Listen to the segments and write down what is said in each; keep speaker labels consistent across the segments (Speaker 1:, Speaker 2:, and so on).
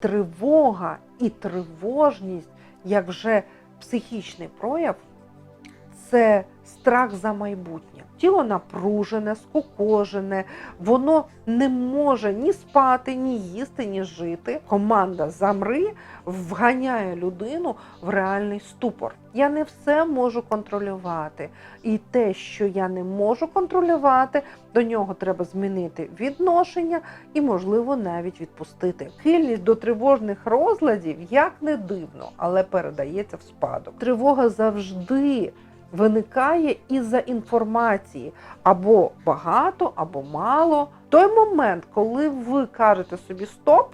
Speaker 1: Тривога і тривожність, як вже психічний прояв, це страх за майбутнє. Тіло напружене, скукожене, воно не може ні спати, ні їсти, ні жити. Команда замри вганяє людину в реальний ступор. Я не все можу контролювати. І те, що я не можу контролювати, до нього треба змінити відношення і, можливо, навіть відпустити. Хильність до тривожних розладів, як не дивно, але передається в спадок. Тривога завжди виникає із-за інформації або багато, або мало. Той момент, коли ви кажете собі стоп,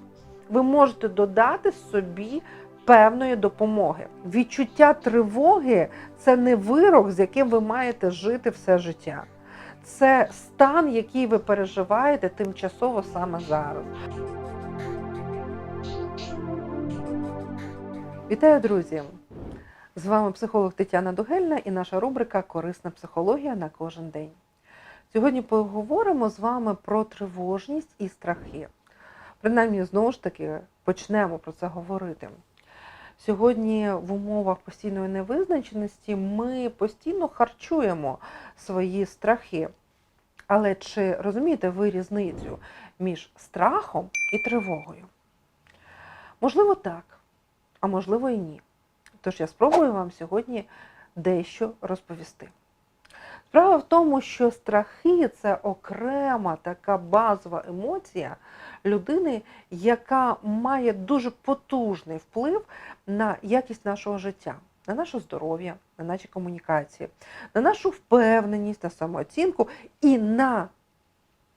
Speaker 1: ви можете додати собі певної допомоги. Відчуття тривоги це не вирок, з яким ви маєте жити все життя. Це стан, який ви переживаєте тимчасово саме зараз. Вітаю, друзі! З вами психолог Тетяна Дугельна і наша рубрика Корисна психологія на кожен день. Сьогодні поговоримо з вами про тривожність і страхи. Принаймні, знову ж таки, почнемо про це говорити. Сьогодні в умовах постійної невизначеності ми постійно харчуємо свої страхи. Але чи розумієте ви різницю між страхом і тривогою? Можливо, так, а можливо і ні. Тож я спробую вам сьогодні дещо розповісти. Справа в тому, що страхи це окрема така базова емоція людини, яка має дуже потужний вплив на якість нашого життя, на наше здоров'я, на наші комунікації, на нашу впевненість, на самооцінку і на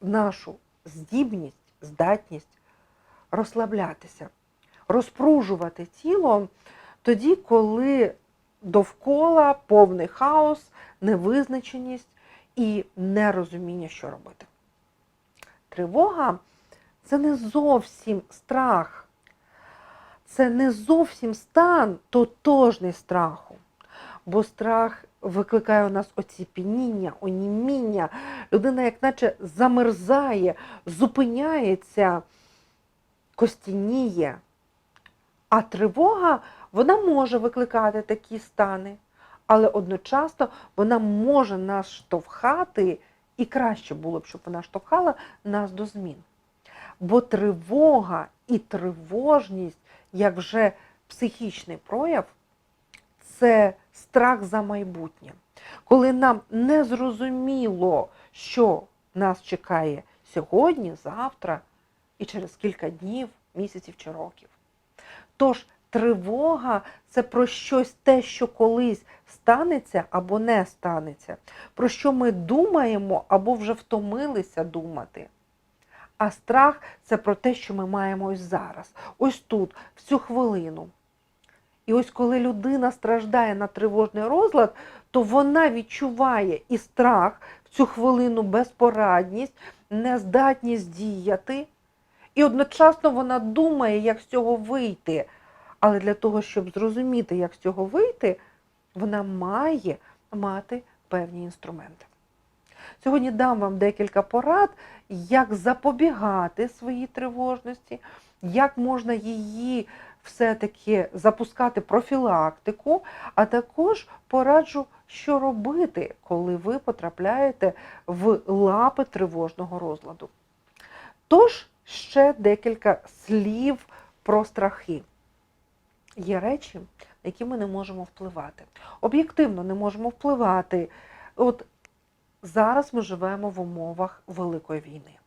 Speaker 1: нашу здібність, здатність розслаблятися, розпружувати тіло тоді, коли довкола повний хаос, невизначеність і нерозуміння, що робити. Тривога це не зовсім страх, це не зовсім стан тотожний страху. Бо страх викликає у нас оціпініння, оніміння. Людина, як наче замерзає, зупиняється, костяніє. А тривога вона може викликати такі стани, але одночасно вона може нас штовхати, і краще було б, щоб вона штовхала нас до змін. Бо тривога і тривожність, як вже психічний прояв, це страх за майбутнє. Коли нам не зрозуміло, що нас чекає сьогодні, завтра і через кілька днів, місяців чи років. Тож тривога це про щось те, що колись станеться або не станеться, про що ми думаємо або вже втомилися думати. А страх це про те, що ми маємо ось зараз, ось тут, в цю хвилину. І ось коли людина страждає на тривожний розлад, то вона відчуває і страх в цю хвилину безпорадність, нездатність діяти. І одночасно вона думає, як з цього вийти. Але для того, щоб зрозуміти, як з цього вийти, вона має мати певні інструменти. Сьогодні дам вам декілька порад, як запобігати своїй тривожності, як можна її все-таки запускати профілактику, а також пораджу, що робити, коли ви потрапляєте в лапи тривожного розладу. Тож, ще декілька слів про страхи. Є речі, на які ми не можемо впливати. Об'єктивно не можемо впливати. От зараз ми живемо в умовах Великої війни.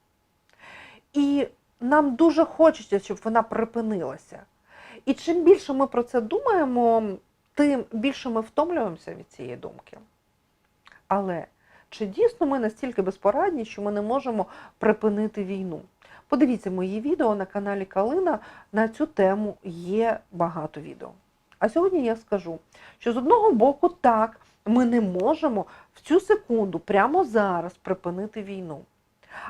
Speaker 1: І нам дуже хочеться, щоб вона припинилася. І чим більше ми про це думаємо, тим більше ми втомлюємося від цієї думки. Але чи дійсно ми настільки безпорадні, що ми не можемо припинити війну? Подивіться мої відео на каналі Калина. На цю тему є багато відео. А сьогодні я скажу, що з одного боку, так, ми не можемо в цю секунду, прямо зараз, припинити війну.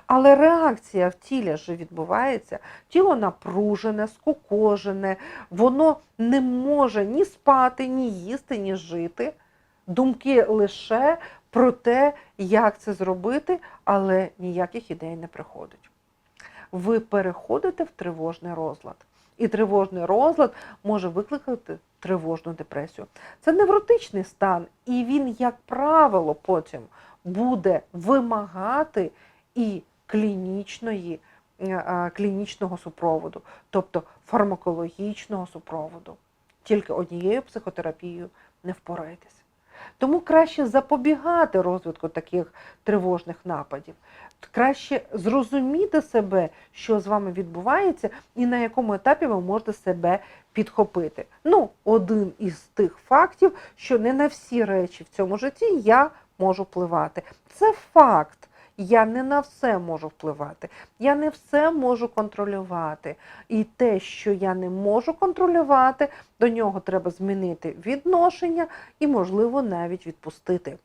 Speaker 1: Але реакція в тілі вже відбувається, тіло напружене, скукожене, воно не може ні спати, ні їсти, ні жити. Думки лише про те, як це зробити, але ніяких ідей не приходить ви переходите в тривожний розлад. І тривожний розлад може викликати тривожну депресію. Це невротичний стан, і він, як правило, потім буде вимагати і клінічної, е, е, клінічного супроводу, тобто фармакологічного супроводу. Тільки однією психотерапією не впораєтесь. Тому краще запобігати розвитку таких тривожних нападів, краще зрозуміти себе, що з вами відбувається, і на якому етапі ви можете себе підхопити. Ну, один із тих фактів, що не на всі речі в цьому житті я можу впливати. Це факт. Я не на все можу впливати, я не все можу контролювати. І те, що я не можу контролювати, до нього треба змінити відношення і, можливо, навіть відпустити.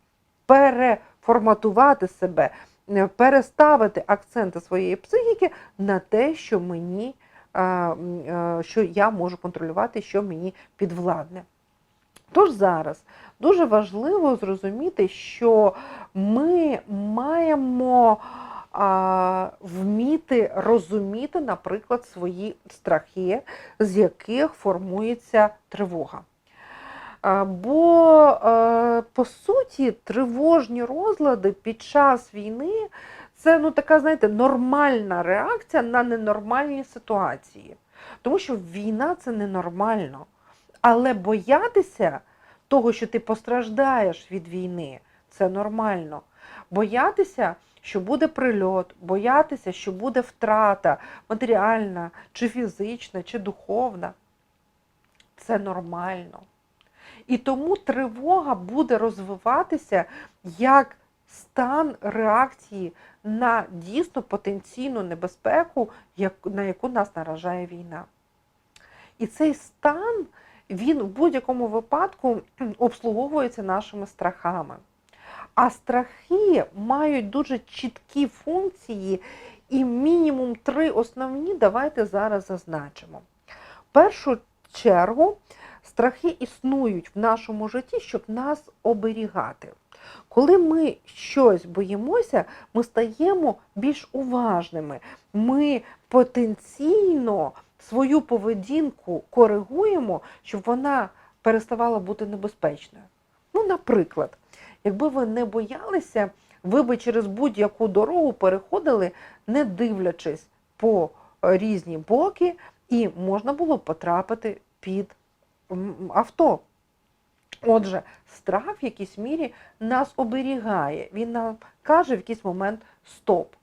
Speaker 1: Переформатувати себе, е, переставити акценти своєї психіки на те, що мені, е, що я можу контролювати, що мені підвладне. Тож зараз дуже важливо зрозуміти, що ми маємо а, вміти розуміти, наприклад, свої страхи, з яких формується тривога. Бо, е, по суті, тривожні розлади під час війни це ну, така, знаєте, нормальна реакція на ненормальні ситуації. Тому що війна це ненормально. Але боятися того, що ти постраждаєш від війни, це нормально. Боятися, що буде прильот, боятися, що буде втрата матеріальна, чи фізична, чи духовна, це нормально. І тому тривога буде розвиватися як стан реакції на дійсно потенційну небезпеку, на яку нас наражає війна. І цей стан він в будь-якому випадку обслуговується нашими страхами. А страхи мають дуже чіткі функції, і мінімум три основні давайте зараз зазначимо. В першу чергу, страхи існують в нашому житті, щоб нас оберігати. Коли ми щось боїмося, ми стаємо більш уважними. Ми потенційно свою поведінку коригуємо, щоб вона переставала бути небезпечною. Ну, наприклад, якби ви не боялися, ви би через будь-яку дорогу переходили, не дивлячись по е, різні боки, і можна було потрапити під авто. Отже, страх в якійсь мірі нас оберігає. Він нам каже в якийсь момент стоп.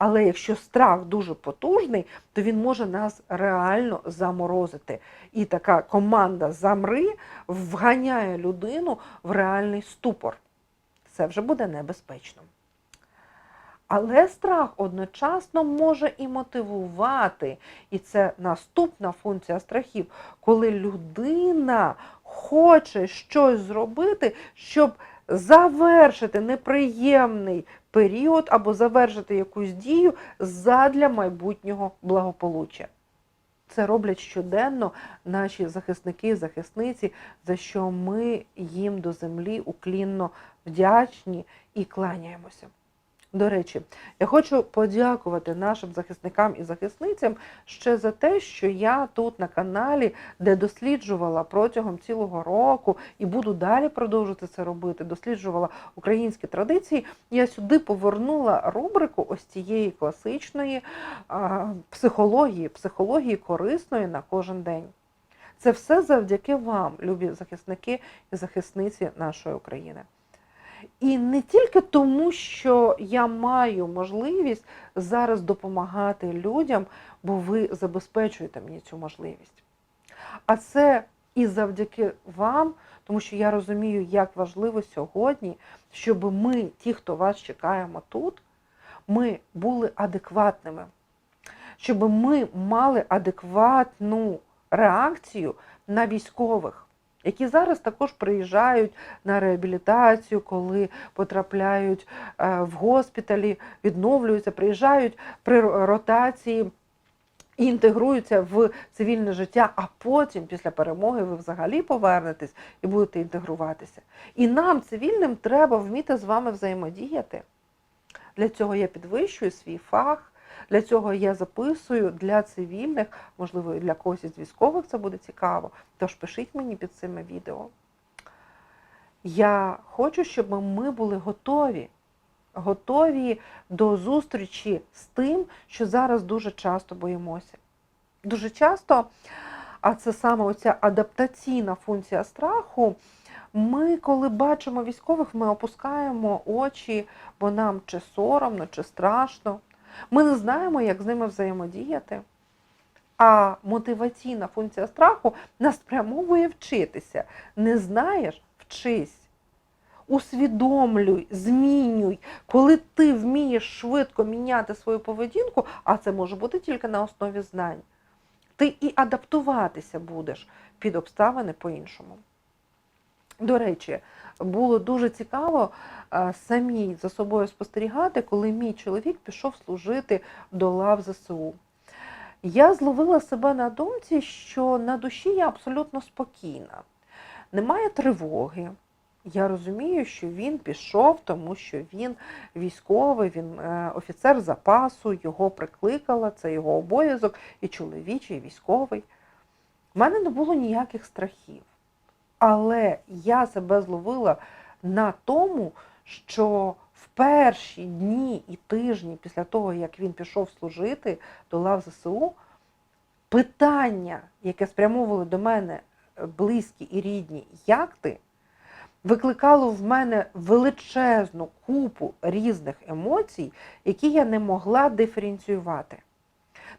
Speaker 1: Але якщо страх дуже потужний, то він може нас реально заморозити. І така команда замри вганяє людину в реальний ступор. Це вже буде небезпечно. Але страх одночасно може і мотивувати. І це наступна функція страхів, коли людина хоче щось зробити, щоб завершити неприємний період або завершити якусь дію задля майбутнього благополуччя. Це роблять щоденно наші захисники і захисниці, за що ми їм до землі уклінно вдячні і кланяємося. До речі, я хочу подякувати нашим захисникам і захисницям ще за те, що я тут на каналі, де досліджувала протягом цілого року і буду далі продовжувати це робити, досліджувала українські традиції. Я сюди повернула рубрику ось цієї класичної а, психології, психології корисної на кожен день. Це все завдяки вам, любі захисники і захисниці нашої України. І не тільки тому, що я маю можливість зараз допомагати людям, бо ви забезпечуєте мені цю можливість. А це і завдяки вам, тому що я розумію, як важливо сьогодні, щоб ми, ті, хто вас чекаємо тут, ми були адекватними, щоб ми мали адекватну реакцію на військових які зараз також приїжджають на реабілітацію, коли потрапляють е, в госпіталі, відновлюються, приїжджають при ротації. І інтегруються в цивільне життя, а потім, після перемоги, ви взагалі повернетесь і будете інтегруватися. І нам, цивільним, треба вміти з вами взаємодіяти. Для цього я підвищую свій фах, Для цього я записую для цивільних, можливо, для когось із військових це буде цікаво. Тож пишіть мені під цими відео. Я хочу, щоб ми були готові, готові до зустрічі з тим, що зараз дуже часто боїмося. Дуже часто, а це саме оця адаптаційна функція страху. Ми, коли бачимо військових, ми опускаємо очі, бо нам чи соромно, чи страшно. Ми не знаємо, як з ними взаємодіяти. А мотиваційна функція страху нас спрямовує вчитися. Не знаєш, вчись. Усвідомлюй, змінюй, коли ти вмієш швидко міняти свою поведінку, а це може бути тільки на основі знань, ти і адаптуватися будеш під обставини по-іншому. До речі, було дуже цікаво е, самій за собою спостерігати, коли мій чоловік пішов служити до лав ЗСУ. Я зловила себе на думці, що на душі я абсолютно спокійна. Немає тривоги. Я розумію, що він пішов, тому що він військовий, він е, офіцер запасу, його прикликала, це його обов'язок, і чоловічий, і військовий. У мене не було ніяких страхів. Але я себе зловила на тому, що в перші дні і тижні після того, як він пішов служити до лав ЗСУ, питання, яке спрямовували до мене близькі і рідні, як ти, викликало в мене величезну купу різних емоцій, які я не могла диференціювати.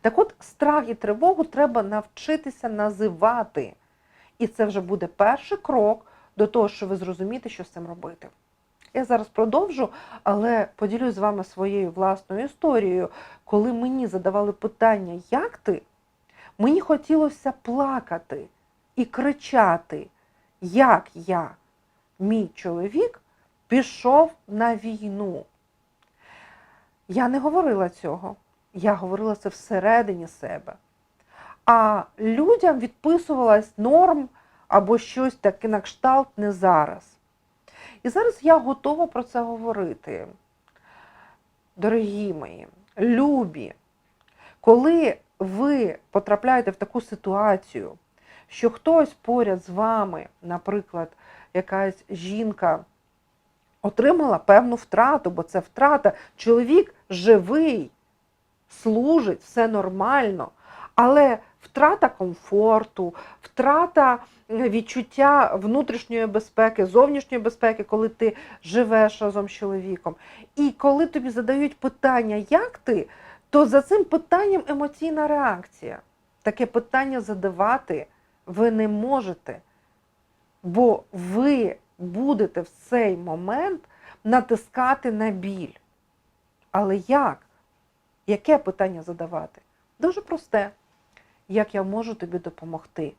Speaker 1: Так от, страх і тривогу треба навчитися називати. І це вже буде перший крок до того, що ви зрозумієте, що з цим робити. Я зараз продовжу, але поділюсь з вами своєю власною історією. Коли мені задавали питання, як ти, мені хотілося плакати і кричати, як я, мій чоловік, пішов на війну. Я не говорила цього. Я говорила це всередині себе. А людям відписувалась норм або щось таке на кшталт не зараз. І зараз я готова про це говорити. Дорогі мої, любі, коли ви потрапляєте в таку ситуацію, що хтось поряд з вами, наприклад, якась жінка, отримала певну втрату, бо це втрата, чоловік живий, служить, все нормально, але втрата комфорту, втрата відчуття внутрішньої безпеки, зовнішньої безпеки, коли ти живеш разом з чоловіком. І коли тобі задають питання, як ти, то за цим питанням емоційна реакція. Таке питання задавати ви не можете, бо ви будете в цей момент натискати на біль. Але як? Яке питання задавати? Дуже просте. Як я можу тобі допомогти?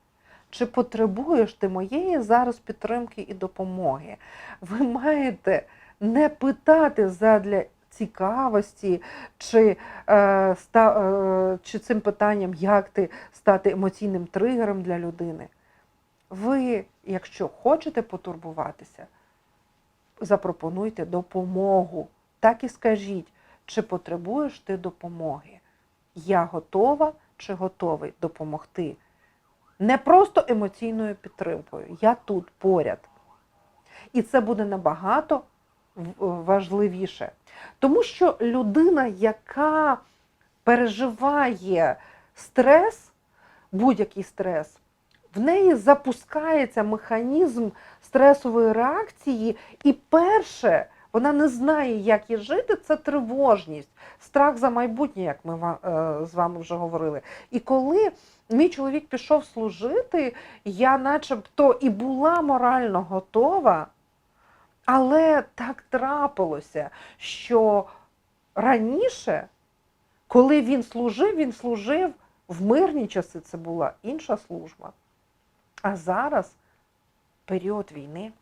Speaker 1: Чи потребуєш ти моєї зараз підтримки і допомоги? Ви маєте не питати задля цікавості, чи, е, ста, е, чи цим питанням, як ти стати емоційним тригером для людини. Ви, якщо хочете потурбуватися, запропонуйте допомогу. Так і скажіть, чи потребуєш ти допомоги? Я готова чи готовий допомогти. Не просто емоційною підтримкою, я тут поряд. І це буде набагато важливіше. Тому що людина, яка переживає стрес, будь-який стрес, в неї запускається механізм стресової реакції, і перше, вона не знає, як їй жити, це тривожність, страх за майбутнє, як ми е, з вами вже говорили. І коли мій чоловік пішов служити, я начебто і була морально готова, але так трапилося, що раніше, коли він служив, він служив в мирні часи, це була інша служба. А зараз період війни.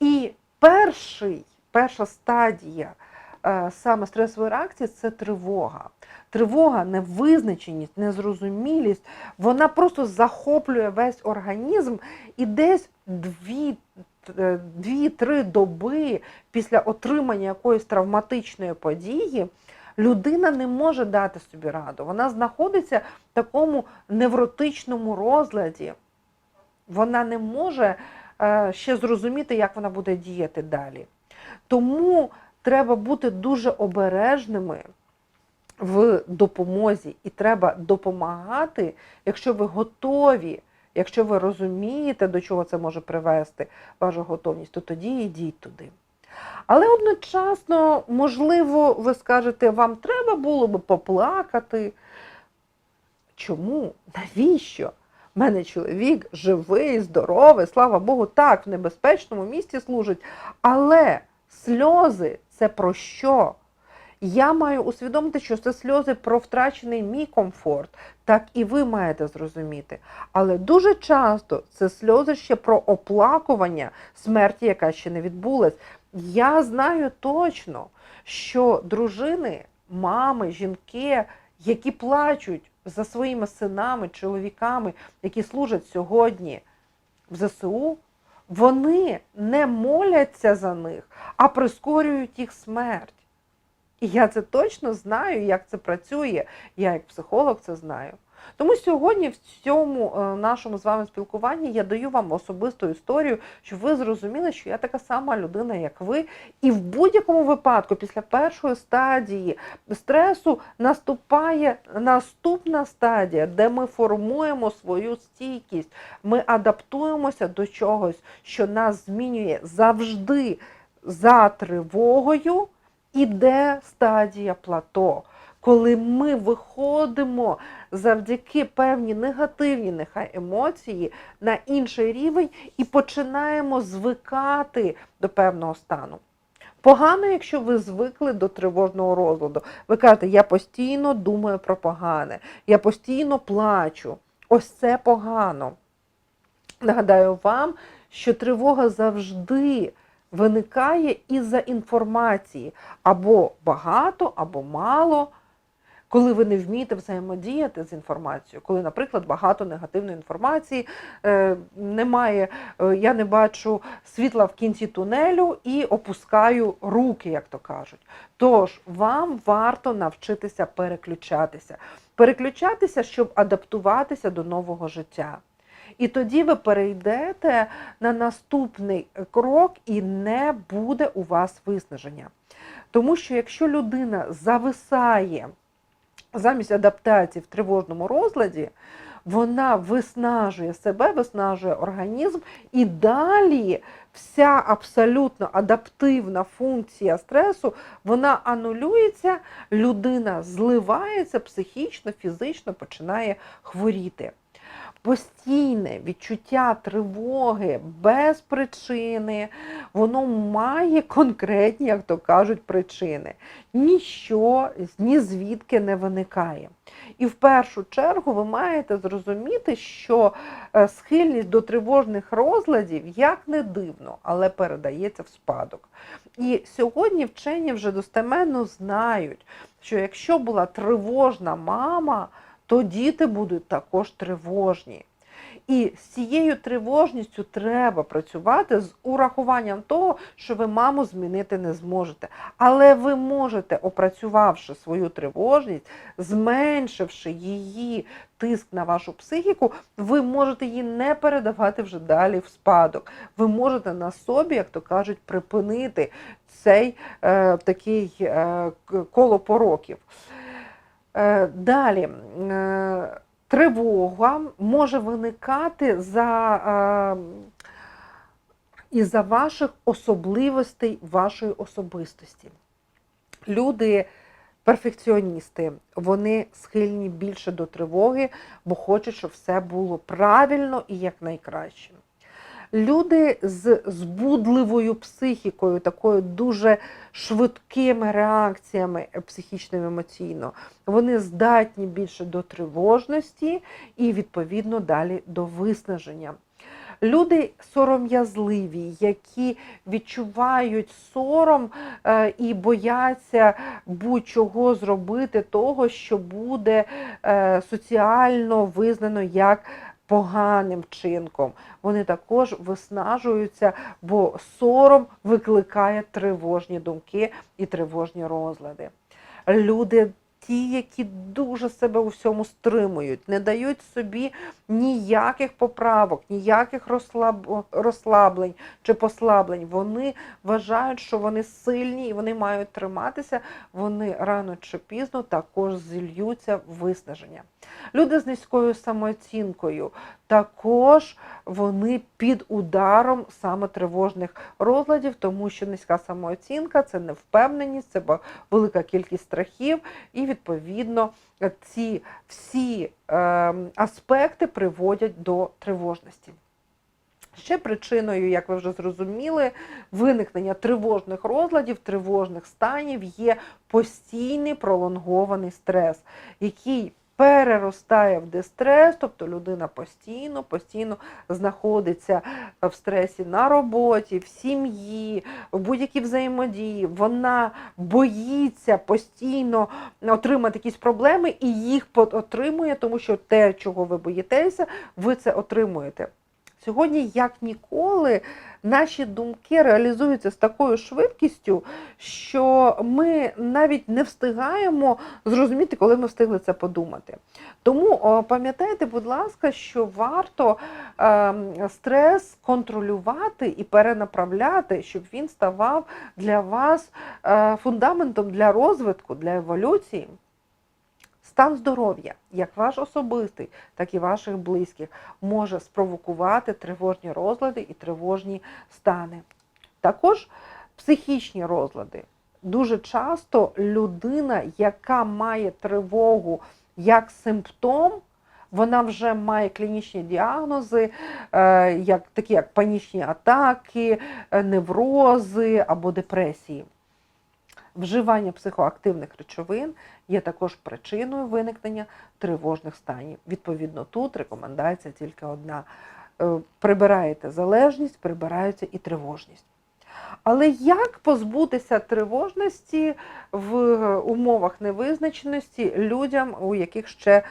Speaker 1: І перший, перша стадія е, саме стресової реакції це тривога. Тривога, невизначеність, незрозумілість, вона просто захоплює весь організм і десь дві. Е, дві-три доби після отримання якоїсь травматичної події людина не може дати собі раду. Вона знаходиться в такому невротичному розладі. Вона не може ще зрозуміти, як вона буде діяти далі. Тому треба бути дуже обережними в допомозі, і треба допомагати, якщо ви готові, якщо ви розумієте, до чого це може привести ваша готовність, то тоді йдіть туди. Але одночасно, можливо, ви скажете, вам треба було би поплакати. Чому? Навіщо? У мене чоловік живий, здоровий, слава Богу, так, в небезпечному місці служить. Але сльози це про що? Я маю усвідомити, що це сльози про втрачений мій комфорт, так і ви маєте зрозуміти. Але дуже часто це сльози ще про оплакування смерті, яка ще не відбулась. Я знаю точно, що дружини, мами, жінки, які плачуть за своїми синами, чоловіками, які служать сьогодні в ЗСУ, вони не моляться за них, а прискорюють їх смерть. І я це точно знаю, як це працює. Я як психолог це знаю. Тому сьогодні в цьому е, нашому з вами спілкуванні я даю вам особисту історію, щоб ви зрозуміли, що я така сама людина, як ви. І в будь-якому випадку, після першої стадії стресу, наступає наступна стадія, де ми формуємо свою стійкість. Ми адаптуємося до чогось, що нас змінює завжди за тривогою. Іде стадія плато, коли ми виходимо завдяки певні негативні нехай емоції на інший рівень і починаємо звикати до певного стану. Погано, якщо ви звикли до тривожного розладу. Ви кажете, я постійно думаю про погане, я постійно плачу. Ось це погано. Нагадаю вам, що тривога завжди виникає із-за інформації або багато, або мало, коли ви не вмієте взаємодіяти з інформацією, коли, наприклад, багато негативної інформації, е, немає, е, я не бачу світла в кінці тунелю і опускаю руки, як то кажуть. Тож вам варто навчитися переключатися. Переключатися, щоб адаптуватися до нового життя. І тоді ви перейдете на наступний крок, і не буде у вас виснаження. Тому що якщо людина зависає замість адаптації в тривожному розладі, вона виснажує себе, виснажує організм, і далі вся абсолютно адаптивна функція стресу вона анулюється, людина зливається психічно, фізично починає хворіти постійне відчуття тривоги без причини, воно має конкретні, як то кажуть, причини. Ніщо ні звідки не виникає. І в першу чергу ви маєте зрозуміти, що е, схильність до тривожних розладів, як не дивно, але передається в спадок. І сьогодні вчені вже достеменно знають, що якщо була тривожна мама, то діти будуть також тривожні. І з цією тривожністю треба працювати з урахуванням того, що ви маму змінити не зможете. Але ви можете, опрацювавши свою тривожність, зменшивши її тиск на вашу психіку, ви можете її не передавати вже далі в спадок. Ви можете на собі, як то кажуть, припинити цей е, такий е, коло пороків. Е, далі. Е, тривога може виникати за, е, із-за ваших особливостей вашої особистості. Люди, перфекціоністи, вони схильні більше до тривоги, бо хочуть, щоб все було правильно і якнайкраще. Люди з збудливою психікою, такою дуже швидкими реакціями психічно емоційно, вони здатні більше до тривожності і, відповідно, далі до виснаження. Люди сором'язливі, які відчувають сором е, і бояться будь-чого зробити того, що буде е, соціально визнано як поганим вчинком. Вони також виснажуються, бо сором викликає тривожні думки і тривожні розлади. люди. Ті, які дуже себе у всьому стримують, не дають собі ніяких поправок, ніяких розслаб... розслаблень чи послаблень. Вони вважають, що вони сильні і вони мають триматися. Вони рано чи пізно також зільються в виснаження. Люди з низькою самооцінкою також вони під ударом саме тривожних розладів, тому що низька самооцінка це невпевненість, це велика кількість страхів, і відповідно ці всі е, аспекти приводять до тривожності. Ще причиною, як ви вже зрозуміли, виникнення тривожних розладів, тривожних станів є постійний пролонгований стрес, який переростає в дистрес, тобто людина постійно, постійно знаходиться в стресі на роботі, в сім'ї, в будь-якій взаємодії. Вона боїться постійно отримати якісь проблеми і їх отримує, тому що те, чого ви боїтеся, ви це отримуєте. Сьогодні, як ніколи, наші думки реалізуються з такою швидкістю, що ми навіть не встигаємо зрозуміти, коли ми встигли це подумати. Тому пам'ятайте, будь ласка, що варто е, стрес контролювати і перенаправляти, щоб він ставав для вас е, фундаментом для розвитку, для еволюції. Стан здоров'я, як ваш особистий, так і ваших близьких, може спровокувати тривожні розлади і тривожні стани. Також психічні розлади. Дуже часто людина, яка має тривогу як симптом, вона вже має клінічні діагнози, е, як, такі як панічні атаки, е, неврози або депресії. Вживання психоактивних речовин є також причиною виникнення тривожних станів. Відповідно, тут рекомендація тільки одна: Е, прибираєте залежність, прибирається і тривожність. Але як позбутися тривожності в умовах невизначеності людям, у яких ще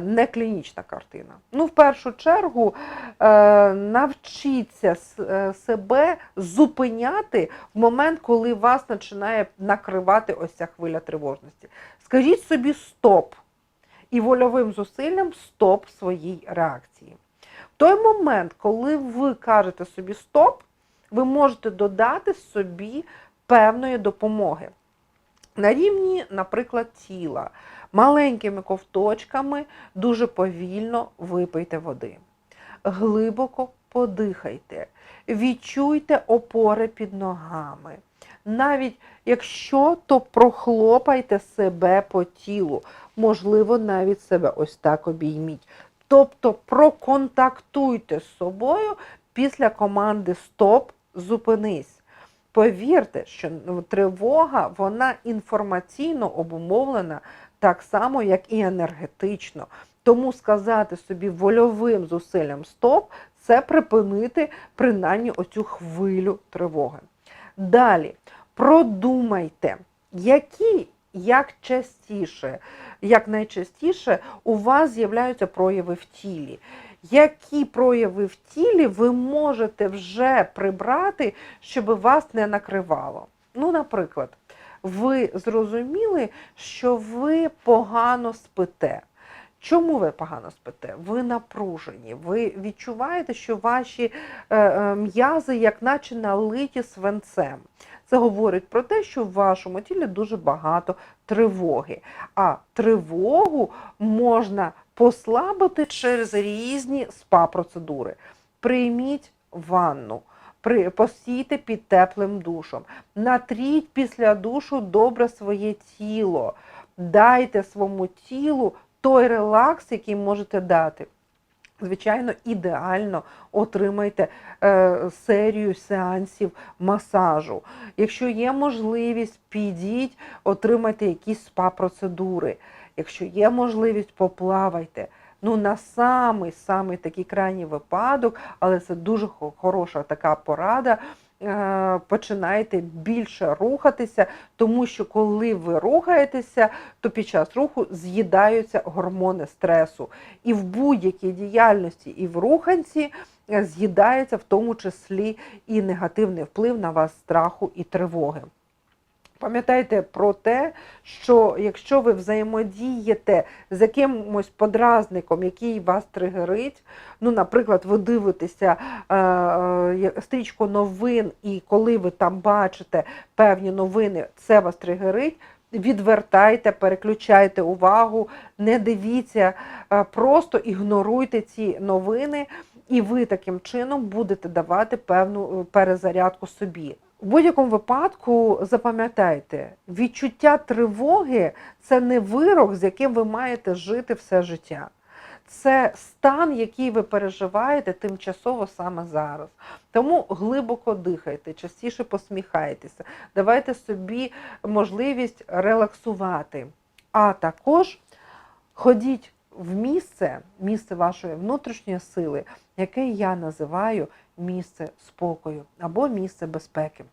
Speaker 1: не клінічна картина? Ну, в першу чергу, е, навчіться е, себе зупиняти в момент, коли вас починає накривати ось ця хвиля тривожності. Скажіть собі стоп і вольовим зусиллям стоп своїй реакції. В той момент, коли ви кажете собі стоп, ви можете додати собі певної допомоги. На рівні, наприклад, тіла, маленькими ковточками дуже повільно випийте води. Глибоко подихайте, відчуйте опори під ногами. Навіть якщо, то прохлопайте себе по тілу, можливо, навіть себе ось так обійміть. Тобто проконтактуйте з собою після команди Стоп, зупинись. Повірте, що ну, тривога вона інформаційно обумовлена так само, як і енергетично. Тому сказати собі вольовим зусиллям стоп це припинити принаймні оцю хвилю тривоги. Далі продумайте, які як частіше, як найчастіше у вас з'являються прояви в тілі. Які прояви в тілі ви можете вже прибрати, щоб вас не накривало? Ну, наприклад, ви зрозуміли, що ви погано спите. Чому ви погано спите? Ви напружені, ви відчуваєте, що ваші е, е, м'язи, як наче налиті свинцем. Це говорить про те, що в вашому тілі дуже багато тривоги. А тривогу можна послабити через різні спа-процедури. Прийміть ванну. При, постійте під теплим душом. Натріть після душу добре своє тіло. Дайте своєму тілу той релакс, який можете дати. Звичайно, ідеально отримайте е, серію сеансів масажу. Якщо є можливість, підіть, отримайте якісь спа-процедури. Якщо є можливість, поплавайте. Ну, на самий самий такий крайній випадок, але це дуже хороша така порада. е, Починайте більше рухатися, тому що коли ви рухаєтеся, то під час руху з'їдаються гормони стресу. І в будь-якій діяльності, і в руханці е, з'їдається в тому числі і негативний вплив на вас страху і тривоги. Пам'ятайте про те, що якщо ви взаємодієте з якимось подразником, який вас тригерить, ну, наприклад, ви дивитеся е, е, стрічку новин, і коли ви там бачите певні новини, це вас тригерить. Відвертайте, переключайте увагу, не дивіться, е, просто ігноруйте ці новини, і ви таким чином будете давати певну е, перезарядку собі. В будь-якому випадку запам'ятайте, відчуття тривоги це не вирок, з яким ви маєте жити все життя. Це стан, який ви переживаєте тимчасово саме зараз. Тому глибоко дихайте, частіше посміхайтеся, давайте собі можливість релаксувати. А також ходіть в місце, місце вашої внутрішньої сили, яке я називаю місце спокою або місце безпеки.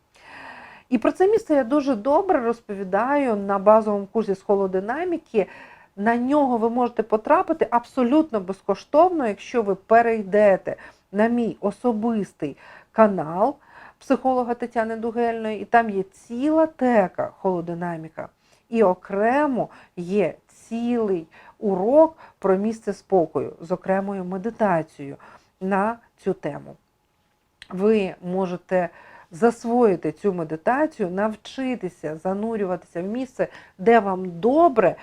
Speaker 1: І про це місце я дуже добре розповідаю на базовому курсі з холодинаміки. На нього ви можете потрапити абсолютно безкоштовно, якщо ви перейдете на мій особистий канал психолога Тетяни Дугельної, і там є ціла тека холодинаміка. І окремо є цілий урок про місце спокою з окремою медитацією на цю тему. Ви можете засвоїти цю медитацію, навчитися занурюватися в місце, де вам добре,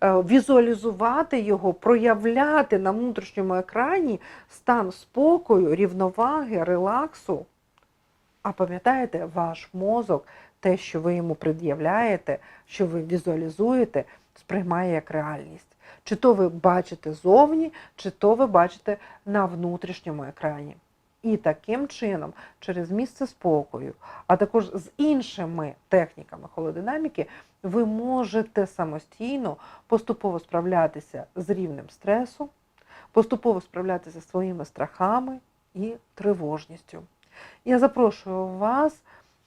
Speaker 1: е, візуалізувати його, проявляти на внутрішньому екрані стан спокою, рівноваги, релаксу. А пам'ятаєте, ваш мозок, те, що ви йому пред'являєте, що ви візуалізуєте, сприймає як реальність. Чи то ви бачите зовні, чи то ви бачите на внутрішньому екрані. І таким чином, через місце спокою, а також з іншими техніками холодинаміки, ви можете самостійно поступово справлятися з рівнем стресу, поступово справлятися зі своїми страхами і тривожністю. Я запрошую вас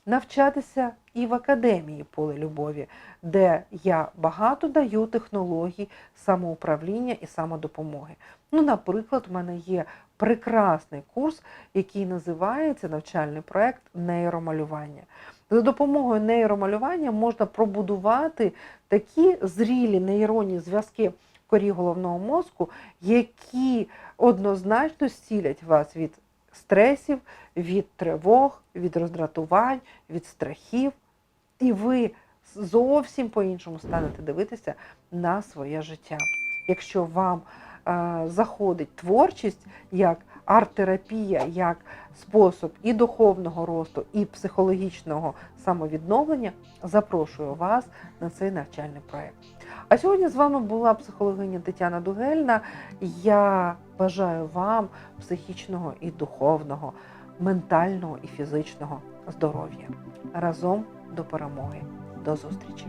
Speaker 1: навчатися і в академії поле любові, де я багато даю технологій самоуправління і самодопомоги. Ну, наприклад, у мене є прекрасний курс, який називається навчальний проект нейромалювання. За допомогою нейромалювання можна пробудувати такі зрілі нейронні зв'язки корі головного мозку, які однозначно зцілять вас від стресів, від тривог, від роздратувань, від страхів. І ви зовсім по-іншому станете дивитися на своє життя. Якщо вам е, заходить творчість як арт-терапія, як спосіб і духовного росту, і психологічного самовідновлення, запрошую вас на цей навчальний проєкт. А сьогодні з вами була психологиня Тетяна Дугельна. Я бажаю вам психічного і духовного, ментального і фізичного здоров'я. Разом до перемоги. До зустрічі!